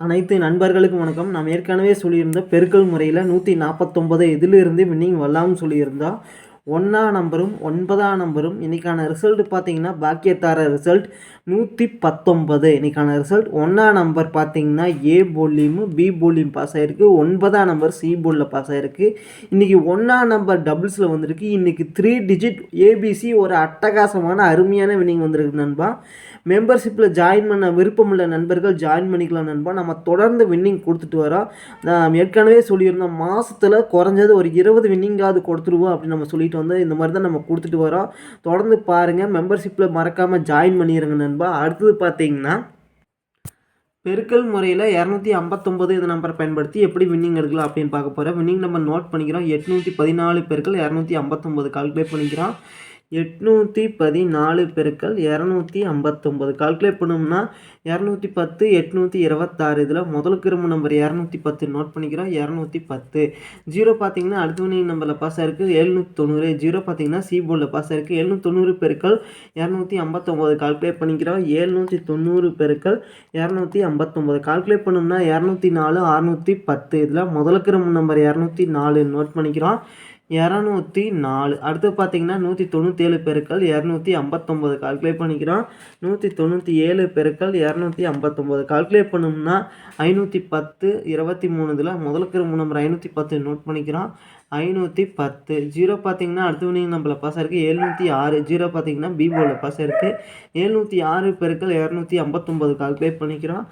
அனைத்து நண்பர்களுக்கும் வணக்கம். நாம் ஏற்கனவே சொல்லியிருந்த பெருக்கல் முறையில் நூற்றி நாற்பத்தொம்பது இதிலிருந்து வின்னிங் வரலாம்னு சொல்லியிருந்தோம் ஒன்றாம் நம்பரும் ஒன்பதாம் நம்பரும். இன்றைக்கான ரிசல்ட் பார்த்தீங்கன்னா பாக்கியத்தார ரிசல்ட் நூற்றி பத்தொம்பது இன்றைக்கான ரிசல்ட் ஒன்றாம் நம்பர் பார்த்தீங்கன்னா ஏ போலியும் பி போலியும் பாஸ் ஆகிருக்கு ஒன்பதாம் நம்பர் சி போலில் பாஸ் ஆகிருக்கு இன்றைக்கி ஒன்றாம் நம்பர் டபுள்ஸில் வந்திருக்கு. இன்றைக்கி த்ரீ டிஜிட் ஏபிசி ஒரு அட்டகாசமான அருமையான வின்னிங் வந்திருக்கு நண்பா. மெம்பர்ஷிப்பில் ஜாயின் பண்ண விருப்பமுள்ள நண்பர்கள் ஜாயின் பண்ணிக்கலாம் நண்பா. நம்ம தொடர்ந்து வின்னிங் கொடுத்துட்டு வரோம். நான் ஏற்கனவே சொல்லியிருந்தோம் மாதத்தில் குறைஞ்சது ஒரு இருபது வின்னிங்காவது கொடுத்துருவோம் அப்படின்னு நம்ம சொல்லிட்டு வந்தோம் இந்த மாதிரி தான் நம்ம கொடுத்துட்டு வரோம். தொடர்ந்து பாருங்கள் மெம்பர்ஷிப்பில் மறக்காமல் ஜாயின் பண்ணிடுங்க நண்பா. அடுத்தது பார்த்தீங்கன்னா பெருக்கல் முறையில் இரநூத்தி ஐம்பத்தொம்பது இந்த நம்பரை பயன்படுத்தி எப்படி வின்னிங் எடுக்கலாம் அப்படின்னு பார்க்க போகிறோம் வின்னிங் நம்பர் நோட் பண்ணிக்கிறோம். எட்நூற்றி பதினாலு பெருக்கள் இரநூத்தி ஐம்பத்தொம்பது. கால்குலேட் பண்ணிக்கிறோம். எட்நூற்றி பதினாலு பெருக்கள் இரநூத்தி ஐம்பத்தொம்பது. கால்குலேட் பண்ணோம்னா இரநூத்தி பத்து எட்நூற்றி இருபத்தாறு. இதில் முதல் கிரும நம்பர் இரநூத்தி பத்து நோட் பண்ணிக்கிறோம். இரநூத்தி பத்து. ஜீரோ பார்த்தீங்கன்னா அடுத்த நம்பரில் பாஸ் ஆயிருக்கு. எழுநூற்றி தொண்ணூறு. ஜீரோ பார்த்தீங்கன்னா சி போர்டில் பாஸ் ஆயிருக்கு. எழுநூற்றி தொண்ணூறு பெருக்கள் இரநூத்தி ஐம்பத்தொம்போது. கால்குலேட் பண்ணிக்கிறோம். எழுநூற்றி தொண்ணூறு பெருக்கள் இரநூத்தி ஐம்பத்தொம்போது. கால்குலேட் பண்ணோம்னா இரநூத்தி நாலு அறுநூற்றி பத்து. இதில் முதல் கிரும நம்பர் இரநூத்தி நாலு நோட் பண்ணிக்கிறோம். இரநூத்தி நாலு. அடுத்து பார்த்தீங்கன்னா நூற்றி தொண்ணூற்றி ஏழு பெருக்கள் இரநூத்தி ஐம்பத்தொம்போது கால்குலேட் பண்ணிக்கிறோம். நூற்றி தொண்ணூற்றி ஏழு பெருக்கள் இரநூத்தி ஐம்பத்தொம்போது கால்குலேட் பண்ணோம்னா ஐநூற்றி பத்து இருபத்தி மூணு இதில் முதலுக்கு நம்பர் ஐநூற்றி பத்து நோட் பண்ணிக்கிறோம். ஐநூற்றி பத்து. ஜீரோ பார்த்தீங்கன்னா அடுத்த வினிங் நம்மள பாஸ் இருக்குது எழுநூற்றி ஆறு. ஜீரோ பார்த்தீங்கன்னா பிபோவில் பாஸ் இருக்குது எழுநூற்றி ஆறு பெருக்கள் இரநூத்தி ஐம்பத்தொம்பது கால்குலேட் பண்ணிக்கிறோம்.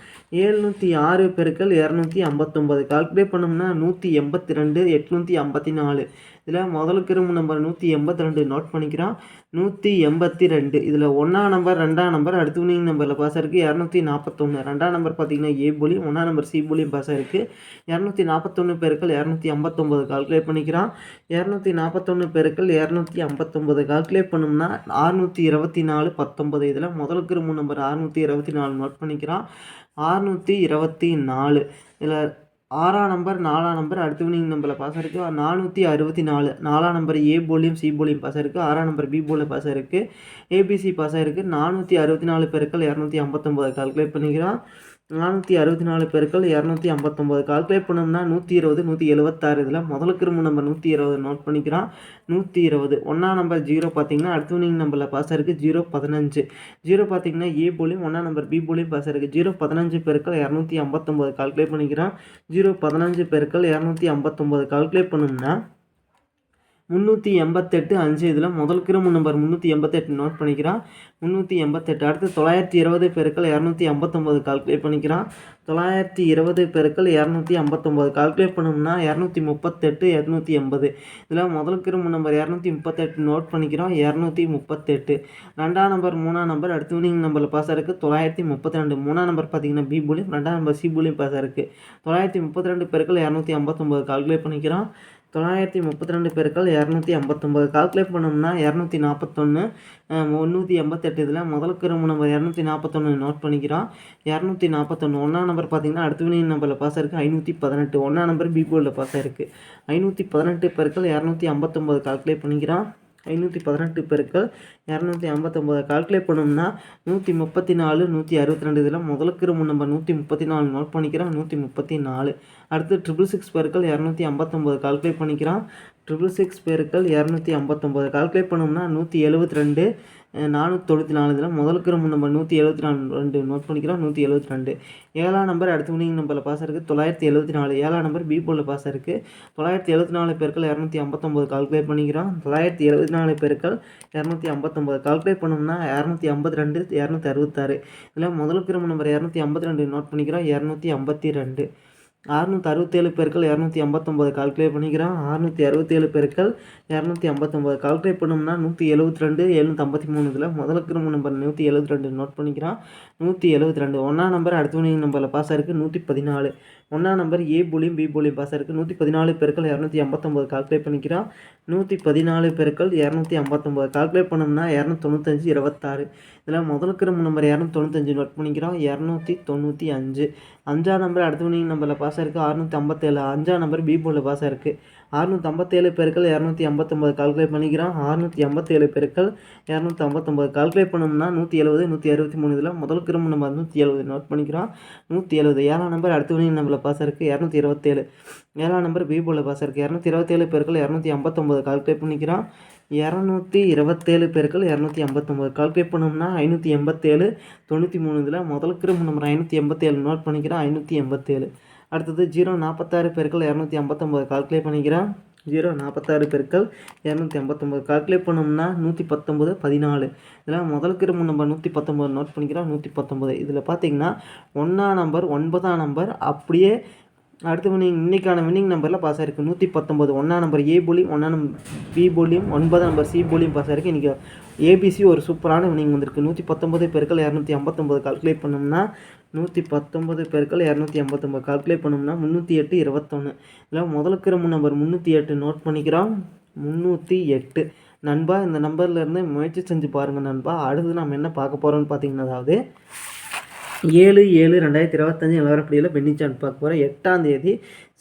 எழுநூற்றி ஆறு பெருக்கள் இரநூத்தி ஐம்பத்தொம்பது கால்குலேட் பண்ணோம்னா நூற்றி எண்பத்தி ரெண்டு எட்நூற்றி ஐம்பத்தி நாலு. இதில் முதல் கிரும்பு நம்பர் நூற்றி எண்பத்தி ரெண்டு நோட் பண்ணிக்கிறோம் நூற்றி எண்பத்தி ரெண்டு இதில் ஒன்றாம் நம்பர் ரெண்டாம் நம்பர் அடுத்து வினிங் நம்பரில் பாஸ் இருக்குது இரநூத்தி நாற்பத்தொன்று ரெண்டாம் நம்பர் பார்த்தீங்கன்னா ஏ போலி ஒன்றாம் நம்பர் சி போலியும் பாஸ் ஆயிருக்கு. இரநூத்தி நாற்பத்தொன்று பேருக்கள் இரநூத்தி ஐம்பத்தொம்பது கால்குலேட் பண்ணிக்கிறான். இரநூத்தி நாற்பத்தொன்று பேருக்கள் இரநூத்தி ஐம்பத்தொம்பது கால்குலேட் பண்ணோம்னா அறுநூற்றி இருபத்தி நாலு பத்தொம்பது இதில் முதல் கிரும்பு நம்பர் அறுநூற்றி இருபத்தி நாலு நோட் பண்ணிக்கிறான். அறுநூற்றி இருபத்தி நாலு. இதில் ஆறாம் நம்பர் நாலாம் நம்பர் அடுத்த வினிங் நம்பரில் பாஸ் இருக்குது நானூற்றி அறுபத்தி நாலு. நாலாம் நம்பர் ஏ போலியும் சி போலியும் பாஸ் இருக்குது ஆறாம் நம்பர் பி போலில் பாஸ் இருக்குது ஏபிசி பாஸ் ஆகிருக்கு நானூற்றி அறுபத்தி நாலு பேருக்கள் இரநூத்தி ஐம்பத்தொம்போது கால்குலேட் பண்ணிக்கிறான் நானூற்றி அறுபத்தி நாலு பெருக்கள் இரநூத்தி ஐம்பத்தொம்பது கால்குலேட் பண்ணோம்னா நூற்றி இருபது நூற்றி எழுபத்தாறு இதில் முதல் கிரும்பு நம்பர் நூற்றி இருபது நோட் பண்ணிக்கிறோம் நூற்றி இருபது. ஒன்றாம் நம்பர் ஜீரோ பார்த்தீங்கன்னா அடுத்த வினிங் நம்பரில் பாஸ் இருக்குது ஜீரோ பதினஞ்சு. ஜீரோ பார்த்தீங்கன்னா ஏ போலியும் ஒன்றா நம்பர் பி போலியும் பாஸ் இருக்குது ஜீரோ பதினஞ்சு பெருக்கள் இரநூத்தி ஐம்பத்தொம்பது கால்குலேட் பண்ணிக்கிறான். ஜீரோ பதினஞ்சு பேருக்கள் இரநூத்தி ஐம்பத்தொம்பது கால்குலேட் பண்ணோம்னா முந்நூற்றி எண்பத்தெட்டு அஞ்சு. இதில் முதல் கிரும நம்பர் முந்நூற்றி எண்பத்தெட்டு நோட் பண்ணிக்கிறான். முந்நூற்றி எண்பத்தெட்டு அடுத்து தொள்ளாயிரத்தி இருபது பெருக்கள் இரநூத்தி ஐம்பத்தொம்போது கால்குலேட் பண்ணிக்கிறான். தொள்ளாயிரத்தி இருபது பெருக்கள் இரநூத்தி ஐம்பத்தொம்போது கால்குலேட் பண்ணோம்னா இரநூத்தி முப்பத்தெட்டு இரநூத்தி எண்பது. இதில் முதல் கிரும நம்பர் இரநூத்தி முப்பத்தெட்டு நோட் பண்ணிக்கிறோம் இரநூத்தி முப்பத்தெட்டு. ரெண்டாம் நம்பர் மூணாம் நம்பர் அடுத்து வினிங் நம்பரில் பாஸ் இருக்குது தொள்ளாயிரத்தி முப்பத்தி ரெண்டு. மூணாம் நம்பர் பார்த்தீங்கன்னா பி பூலியும் ரெண்டாம் நம்பர் சி பூலியும் பாஸ் இருக்குது தொள்ளாயிரத்தி முப்பத்தி ரெண்டு பெருக்கள் இரநூத்தி ஐம்பத்தொம்போது கால்குலேட் பண்ணிக்கிறோம் தொள்ளாயிரத்தி முப்பத்தி ரெண்டு பேருக்கள் இரநூத்தி ஐம்பத்தொம்பது கால்குலேட் பண்ணோம்னா இரநூத்தி நாற்பத்தொன்று முந்நூற்றி எண்பத்தெட்டு இதில் முதல் கரும்பு நம்பர் இரநூத்தி நாற்பத்தொன்று நோட் பண்ணிக்கிறோம். இரநூத்தி நாற்பத்தொன்று ஒன்றாம் நம்பர் பார்த்தீங்கன்னா அடுத்த வினியின் நம்பரில் பாஸ் இருக்குது ஐநூற்றி பதினெட்டு ஒன்றாம் நம்பர் பி போர்டில் பாஸ் ஆயிருக்கு. ஐநூற்றி பதினெட்டு பேருக்கள் இரநூத்தி ஐம்பத்தொம்பது கால்குலேட் பண்ணிக்கிறான் ஐநூற்றி பதினெட்டு பெருக்கள் இரநூத்தி ஐம்பத்தொம்போது கால்குலேட் பண்ணோம்னா நூற்றி முப்பத்தி நாலு நூற்றி அறுபத்தி ரெண்டு இதில் முதலுக்கு ரொம்ப நம்ம நூற்றி முப்பத்தி நாலு நோட் பண்ணிக்கிறோம் நூற்றி முப்பத்தி நாலு. அடுத்து ட்ரிபிள் சிக்ஸ் பெருக்கள் இரநூத்தி ஐம்பத்தொம்போது கால்குலேட் பண்ணிக்கிறான் ட்ரிபிள் சிக்ஸ் பெருக்கள் இரநூத்தி ஐம்பத்தொம்போது கால்குலேட் பண்ணோம்னா நூற்றி எழுபத்தி ரெண்டு நானூற்றி தொண்ணூற்றி நாலு இதில் முதல் கிரம நம்பர் நூற்றி எழுபத்தி நாலு ரெண்டு. நோட் பண்ணிக்கிறோம் நூற்றி எழுபத்தி ரெண்டு. ஏழாம் நம்பர் அடுத்த வினிங் நம்பரில் பாஸ் இருக்குது தொள்ளாயிரத்தி எழுபத்தி நாலு. ஏழாம் நம்பர் பி போலில் பாஸ் இருக்குது தொள்ளாயிரத்தி எழுபத்தி நாலு பேருக்கள் இரநூத்தி ஐம்பத்தொம்போது கால்குலேட் பண்ணிக்கிறோம். தொள்ளாயிரத்தி எழுபத்தி நாலு பேருக்கள் இரநூத்தி ஐம்பத்தொம்போது கால்குலேட் பண்ணோம்னா இரநூத்தி ஐம்பத்தி ரெண்டு இரநூத்தி அறுபத்தாறு. இதில் முதல் கிரம நம்பர் இரநூத்தி ஐம்பத்தி ரெண்டு நோட் பண்ணிக்கிறோம் இரநூத்தி ஐம்பத்தி ரெண்டு. அறுநூற்றி அறுபத்தேழு பேருக்கள் இரநூத்தி ஐம்பத்தொம்போது கால்குலேட் பண்ணிக்கிறோம். அறுநூற்றி அறுபத்தேழு பேருக்கள் இரநூத்தி ஐம்பத்தொம்போது கால்குலேட் பண்ணோம்னா நூற்றி எழுபத்தி ரெண்டு எழுநூற்றி ஐம்பத்தி மூணு இதில் முதல் கிரும நம்பர் நூற்றி எழுபத்தி ரெண்டு நோட் பண்ணிக்கிறோம். நூற்றி எழுபத்தி ரெண்டு. ஒன்றாம் நம்பர் அடுத்த நம்பரில் பாஸ் ஆயிருக்கு. நூற்றி பதினாலு. ஒன்றாம் நம்பர் ஏ போலியும் பி போலியும் பாஸ் இருக்குது நூற்றி பதினாலு பெருக்கள் இரநூத்தி ஐம்பத்தொம்போது கால்குலேட் பண்ணிக்கிறான் நூற்றி பதினாலு பெருக்கள் இரநூத்தி ஐம்பத்தொம்போது கால்குலேட் பண்ணோம்னா இரநூத்தொண்ணூத்தஞ்சு இருபத்தாறு. இதில் முதல் இருக்கிற நம்பர் இரநூத்தி தொண்ணூத்தஞ்சு நோட் பண்ணிக்கிறோம். இரநூத்தி தொண்ணூற்றி அஞ்சு. அஞ்சாம் நம்பர் அடுத்த நம்பரில் பாஸ் ஆயிருக்கு அறுநூற்றி ஐம்பத்தேழு. அஞ்சாம் நம்பர் பி போலில் பாஸ் ஆயிருக்கு அறுநூற்றி ஐம்பத்தேழு பெருக்கள் இரநூத்தி ஐம்பத்தொம்பது கால்குலேட் பண்ணிக்கிறோம். அறுநூற்றி ஐம்பத்தேழு பெருக்கள் இரநூத்தி ஐம்பத்தொம்பது கால்குலேட் பண்ணோம்னா நூற்றி எழுபது நூற்றி அறுபத்தி மூணு இதில் முதல் கிரும்பு நம்பர் நூற்றி எழுபது நோட் பண்ணிக்கிறோம். நூற்றி எழுபது ஏழாம் நம்பர் அடுத்த வழி நம்பரில் பாஸ் இருக்குது இரநூத்தி இருபத்தேழு ஏழாம் நம்பர் பி பாஸ் இருக்குது இரநூத்தி இருபத்தேழு பெருக்கள் இரநூத்தி ஐம்பத்தொம்பது கால்குலேட் பண்ணிக்கிறோம். இரநூத்தி இருபத்தேழு பேருக்கள் இரநூத்தி ஐம்பத்தொம்பது கால்குலேட் பண்ணோம்னா ஐநூற்றி எண்பத்தேழு தொண்ணூற்றி மூணு இதில் முதல் கிரும்பு நம்பர் ஐநூற்றி எண்பத்தேழு நோட் பண்ணிக்கிறோம். ஐநூற்றி எண்பத்தேழு அடுத்தது ஜீரோ நாற்பத்தாறு பெருக்கள் இரநூத்தி ஐம்பத்தொம்போது. கால்குலேட் பண்ணிக்கிறோம் ஜீரோ நாற்பத்தாறு பெருக்கள் இரநூத்தி ஐம்பத்தொம்போது. கால்குலேட் பண்ணோம்னா நூற்றி பத்தொம்பது பதினாலு. இதில் முதல் கிரும நம்பர் நூற்றி பத்தொம்பது. நோட் பண்ணிக்கிறோம் நூற்றி பத்தொம்பது. இதில் பார்த்தீங்கன்னா ஒன்றாம் நம்பர் ஒன்பதாம் நம்பர் அப்படியே அடுத்த வினிங் இன்றைக்கான வின்னிங் நம்பரில் பாஸ் ஆயிருக்கு. நூற்றி பத்தொம்பது. ஒன்றாம் நம்பர் ஏ போலியும் ஒன்றாம் நம்பர் பி போலியும் ஒன்பதாம் நம்பர் சி போலியும் பாஸ் ஆயிருக்கு. இன்றைக்கி ஏபிசி ஒரு சூப்பரான வினிங் வந்திருக்கு. நூற்றி பத்தொம்பது பெருக்கள் இரநூத்தி ஐம்பத்தொம்பது. கால்குலேட் பண்ணோம்னா நூற்றி பத்தொம்பது பெருக்கள் இரநூத்தி ஐம்பத்தொம்பது கால்குலேட் பண்ணோம்னா முந்நூற்றி எட்டு இருபத்தொன்று இதில் முதல் கிரம நம்பர் முந்நூற்றி எட்டு நோட் பண்ணிக்கிறோம். முந்நூற்றி எட்டு. நண்பா இந்த நம்பர்லேருந்து முயற்சி செஞ்சு பாருங்கள் நண்பா. அடுத்து நம்ம என்ன பார்க்க போகிறோம்னு பார்த்தீங்கன்னா அதாவது ஏழு ஏழு ரெண்டாயிரத்தி இருபத்தஞ்சி நிலவரப்படியில் பென்னிச்சான் பார்க்க போகிறேன் எட்டாம் தேதி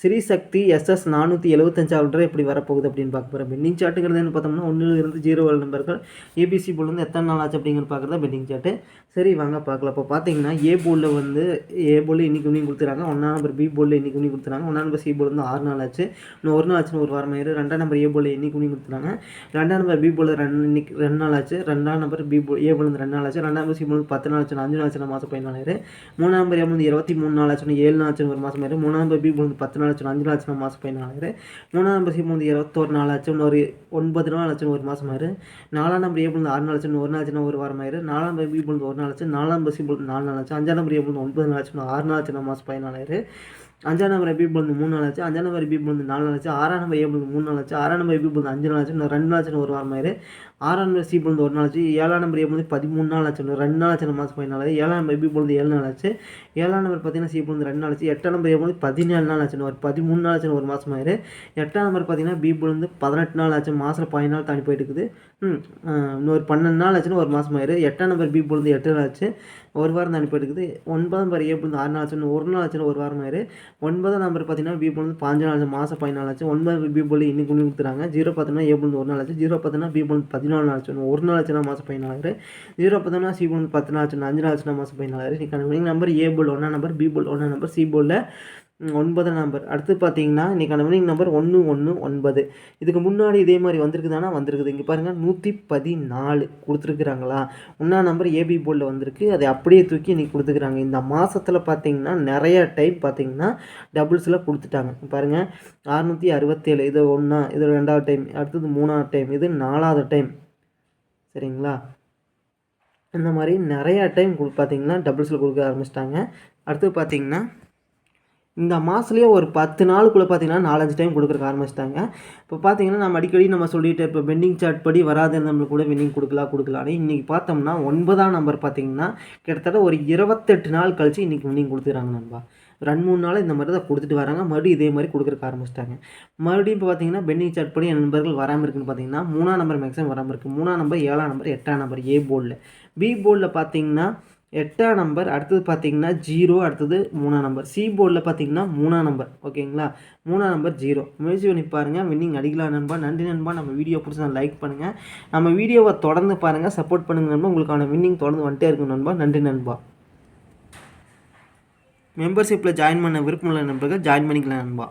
ஸ்ரீசக்தி எஸ்எஸ் நானூற்றி எழுபத்தஞ்சாவது எப்படி வரப்போகுது அப்படின்னு பார்க்க போகிறோம் பெண்டிங் சாட்டுங்கிறது என்ன பார்த்தோம்னா ஒன்றிலிருந்து ஜீரோ ஏழு நம்பர்கள் ஏபிசி போலேருந்து எத்தனை நாள் ஆச்சு அப்படிங்கிறது பார்க்குறது பெண்டிங் சாட்டு சரி வாங்க பார்க்கலாம் இப்போ பார்த்தீங்கன்னா ஏ போலில் வந்து ஏ போலில் இன்றைக்கி உனி கொடுத்துறாங்க ஒன்றாம் நம்பர் பி போலில் இன்றைக்கி உனி கொடுத்துறாங்க ஒன்றாம் நம்பர் சி போல் வந்து ஆறு நாள் ஆச்சு இன்னும் ஒரு நாள் ஆச்சுன்னு ஒரு வாரம் ஆயிரு ரெண்டாம் நம்பர் ஏ போலில் இன்றைக்கி உனி கொடுத்துறாங்க ரெண்டாம் நம்பர் பி போலில் ரெண்டு இன்னைக்கு ரெண்டு நாள் ஆச்சு ரெண்டாம் நம்பர் பி போல் ஏ போலேருந்து ரெண்டு நாள் ஆச்சு ரெண்டாம் நம்பர் சி போல் பத்து நாள் ஆச்சு அஞ்சு நாள் ஆச்சு மாதம் பதினாலு ஆயிரு மூணாம் நம்பர் ஏ வந்து இருபத்தி மூணு நாள் ஆச்சுன்னு ஏழு நாள் ஆச்சுன்னு ஒரு மாதம் ஆயிரு மூணாம் நம்பர் பி போல் பத்து நாள் லட்சம் அஞ்சு நாள் ஆச்சு மாதம் பதினாலு மூணாம் நம்பர் சீம் வந்து இருபத்தோரு நாள் ஆச்சு ஒரு ஒன்பது நாள் ஆச்சுன்னு ஒரு மாதம் ஆயிரு. நாலாம் நம்பர் ஏபிள் ஆறு நாள் ஆச்சுன்னு ஒரு நாள் ஆச்சுன்னா ஒரு வாரம் ஆயிரு. நாலாம் நம்பர் பி ஒரு நாள் ஆச்சு நாலாம் நம்பர் சி நாலு நாள் ஆச்சு அஞ்சாம் நம்பர் ஏபிள் ஒன்பது நாள் ஆச்சு ஆறு நாள் ஆச்சுன்னா மாதம் பதினாலாயிரு அஞ்சாம் நம்பர் எப்படி பொழுது மூணு நாள் ஆச்சு அஞ்சாம் நம்பர் எப்படி பொழுது நாலு நாள் ஆச்சு ஆறாம் நம்பர் ஏ மூணு நாள் ஆச்சு ஆறாம் நம்பர் எப்படி பொழுது அஞ்சு நாள் ஆச்சு இன்னும் ரெண்டு நாள் ஆச்சு ஒரு வாரம் ஆயிரு ஆறாம் நம்பர் சி பொழுது ஒரு நாள் ஆச்சு ஏழாம் நம்பர் ஏ பதிமூணு நாள் ஆச்சு இன்னும் ரெண்டு நாள் ஆச்சு மாதம் பதினாலு ஏழாம் நம்பர் எப்படி பொழுது ஏழு நாள் ஆச்சு ஏழாம் நம்பர் பார்த்தீங்கன்னா சி பொழுது ரெண்டு நாள் ஆச்சு எட்டாம் நம்பர் ஏ பொழுது பதினேழு நாள் ஆச்சுன்னு ஒரு பதிமூணு நாள் ஆச்சு ஒரு மாதம் ஆயிரு எட்டாம் நம்பர் பார்த்தீங்கன்னா பி பொழுது பதினெட்டு நாள் ஆச்சு மாதம் பதினாலு தாண்டி போயிட்டு இருக்குது இன்னொரு பன்னெண்டு நாள் ஆச்சுன்னு ஒரு மாதம் ஆயிரு எட்டாம் நம்பர் பி பொழுது எட்டு நாள் ஆச்சு ஒரு வாரம் தாண்டி போயிட்டு இருக்குது ஒன்பதாம் நம்பர் ஏ பொழுது ஆறு நாள் ஆச்சுன்னு ஒரு நாள் ஆச்சுன்னு ஒரு வாரம் ஆயிரு ஒன்பதாம் நம்பர் பார்த்தீங்கன்னா பி வந்து பாஞ்சு நாள் மாதம் பதினாலு ஆச்சு. ஒன்பது பி பொழுது இன்னைக்கு கொண்டு கொடுத்துறாங்க ஜீரோ பார்த்தோம்னா ஏ பொழுது ஒரு நாள் ஆச்சு. ஜீரோ பார்த்தோம்னா பி பதினாலு நாள் ஆச்சு. ஒரு நாள் ஆச்சுன்னா மாதம் பதினாலு ஜீரோ பார்த்தோம்னா சி பத்து நாள் ஆச்சுன்னா அஞ்சு நாள் ஆச்சுன்னா மாதம் நீ கணக்கு நம்பர் ஏ போல் ஒன்றா நம்பர் பி போல் ஒன்றா நம்பர் சி போலில் ஒன்பதாம் நம்பர். அடுத்து பார்த்தீங்கன்னா இன்றைக்கான வினிங் நம்பர் ஒன்று ஒன்று ஒன்பது. இதுக்கு முன்னாடி இதே மாதிரி வந்திருக்குதானா வந்திருக்குது. இங்கே பாருங்கள் நூற்றி பதினாலு கொடுத்துருக்குறாங்களா ஒன்றாம் நம்பர் ஏபி போர்டில் வந்திருக்கு. அதை அப்படியே தூக்கி இன்றைக்கி கொடுத்துக்கிறாங்க. இந்த மாதத்தில் பார்த்தீங்கன்னா நிறைய டைம் பார்த்தீங்கன்னா டபுள்ஸில் கொடுத்துட்டாங்க. பாருங்கள் அறுநூற்றி அறுபத்தேழு. இது ஒன்றா இது ரெண்டாவது டைம் அடுத்தது மூணாவது டைம் இது நாலாவது டைம் சரிங்களா? இந்த மாதிரி நிறையா டைம் கொடு பார்த்தீங்கன்னா டபுள்ஸில் கொடுக்க ஆரம்பிச்சிட்டாங்க. அடுத்து பார்த்தீங்கன்னா இந்த மாதத்துலேயே ஒரு பத்து நாளுக்குள்ளே பார்த்தீங்கன்னா நாலஞ்சு டைம் கொடுக்குறக்கு ஆரம்பிச்சிட்டாங்க. இப்போ பார்த்தீங்கன்னா நம்ம அடிக்கடி நம்ம சொல்லிட்டு இப்போ பெண்டிங் சார்ட் படி வராது நம்மளுக்கு கூட வின்னிங் கொடுக்கலாம் கொடுக்கலான்னு இன்றைக்கி பார்த்தோம்னா ஒன்பதாம் நம்பர் பார்த்தீங்கன்னா கிட்டத்தட்ட ஒரு இருபத்தெட்டு நாள் கழித்து இன்றைக்கி வின்னிங் கொடுத்துறாங்க நண்பா. ரெண்டு மூணு நாள் இந்த மாதிரி தான் கொடுத்துட்டு வராங்க. மறுபடியும் இதே மாதிரி கொடுக்குறக்கு ஆரம்பிச்சிட்டாங்க. மறுபடியும் இப்போ பார்த்தீங்கன்னா பெண்டிங் சார்ட் படி என் நண்பர்கள் வராமல் இருக்குன்னு பார்த்தீங்கன்னா மூணாம் நம்பர் மேக்ஸிமம் வராமல் இருக்குது மூணாம் நம்பர் ஏழாம் நம்பர் எட்டாம் நம்பர் ஏ போர்டில் பி போர்டில் பார்த்தீங்கன்னா எட்டாம் நம்பர் அடுத்தது பார்த்தீங்கன்னா ஜீரோ அடுத்தது மூணாம் நம்பர். சி போர்டில் பார்த்தீங்கன்னா மூணாம் நம்பர் ஓகேங்களா? மூணாம் நம்பர் ஜீரோ. முயற்சி பண்ணி பாருங்கள் வின்னிங் அடிக்கலாம் நண்பா நன்றி நண்பா. நம்ம வீடியோ பிடிச்சா லைக் பண்ணுங்கள் நம்ம வீடியோவை தொடர்ந்து பாருங்கள் சப்போர்ட் பண்ணுங்கள் நண்பா. உங்களுக்கான வின்னிங் தொடர்ந்து வந்துட்டே இருக்கும் நண்பா. நன்றி நண்பா. மெம்பர்ஷிப்பில் ஜாயின் பண்ண விருப்பமுள்ள நண்பர்கள் ஜாயின் பண்ணிக்கலாம் நண்பா.